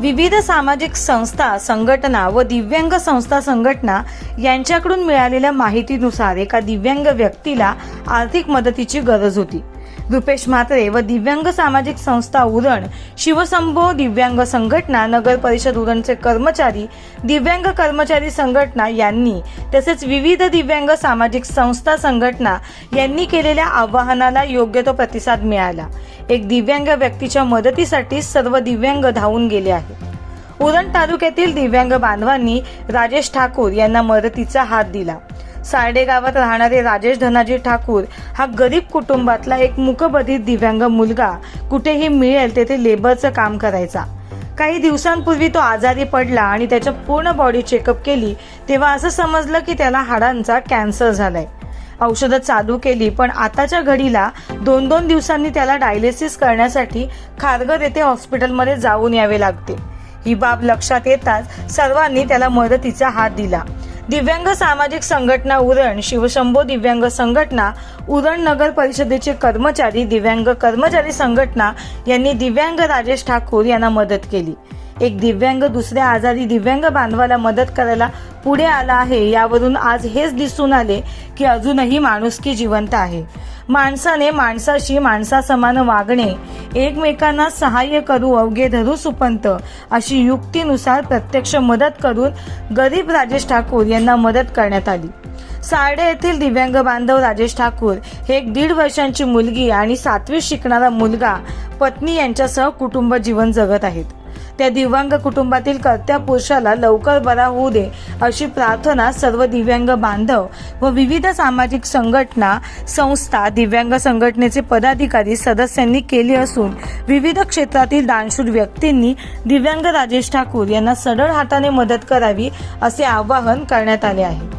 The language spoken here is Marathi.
विविध सामाजिक संस्था संघटना व दिव्यांग संस्था संघटना यांच्याकडून मिळालेल्या माहितीनुसार एका दिव्यांग व्यक्तीला आर्थिक मदतीची गरज होती. रुपेश म्हात्रे व दिव्यांग सामाजिक संस्था उरण शिवसंभो दिव्यांग संघटना नगर परिषद उरणचे कर्मचारी दिव्यांग कर्मचारी संघटना यांनी तसेच विविध दिव्यांग सामाजिक संस्था संघटना यांनी केलेल्या आवाहनाला योग्य तो प्रतिसाद मिळाला. एक दिव्यांग व्यक्तीच्या मदतीसाठी सर्व दिव्यांग धावून गेले आहेत. उरण तालुक्यातील दिव्यांग बांधवांनी राजेश ठाकूर यांना मदतीचा हात दिला. सारडे गावात राहणारे राजेश धनाजी ठाकूर हा गरीब कुटुंबातला एक मुकबधित दिव्यांग मुलगा. कुठेही मिळेल तेथे लेबरचं काम करायचा. काही दिवसांपूर्वी तो आजारी पडला आणि त्याच्या पूर्ण बॉडी चेकअप केली. तेव्हा असं समजलं की त्याला हाडांचा कॅन्सर झालाय. औषधं चालू केली पण आताच्या घडीला दोन दोन दिवसांनी त्याला डायलिसिस करण्यासाठी खारघर येथे हॉस्पिटलमध्ये जाऊन यावे लागते. ही बाब लक्षात येताच सर्वांनी त्याला मदतीचा हात दिला. दिव्यांग सामाजिक संघटना उरण शिवशंभो दिव्यांग संघटना उरण नगर परिषदेचे कर्मचारी दिव्यांग कर्मचारी संघटना यांनी दिव्यांग राजेश ठाकूर यांना मदत केली. एक दिव्यांग दुसऱ्या आजारी दिव्यांग बांधवाला मदत करायला पुढे आला आहे यावरून आज हेच दिसून आले की अजूनही माणुसकी जिवंत आहे. माणसाने माणसाशी माणसासमान वागणे एकमेकांना सहाय्य करू अवघे धरू सुपंत अशी युक्तीनुसार प्रत्यक्ष मदत करून गरीब राजेश ठाकूर यांना मदत करण्यात आली. सारडे येथील दिव्यांग बांधव राजेश ठाकूर हे एक दीड वर्षांची मुलगी आणि सातवी शिकणारा मुलगा पत्नी यांच्यासह कुटुंब जीवन जगत आहेत. त्या दिव्यांग कुटुंबातील कर्त्या पुरुषाला लवकर बरा होऊ दे अशी प्रार्थना सर्व दिव्यांग बांधव व विविध सामाजिक संघटना संस्था दिव्यांग संघटनेचे पदाधिकारी सदस्यांनी केली असून विविध क्षेत्रातील दानशूर व्यक्तींनी दिव्यांग राजेश ठाकूर यांना सरळ हाताने मदत करावी असे आवाहन करण्यात आले आहे.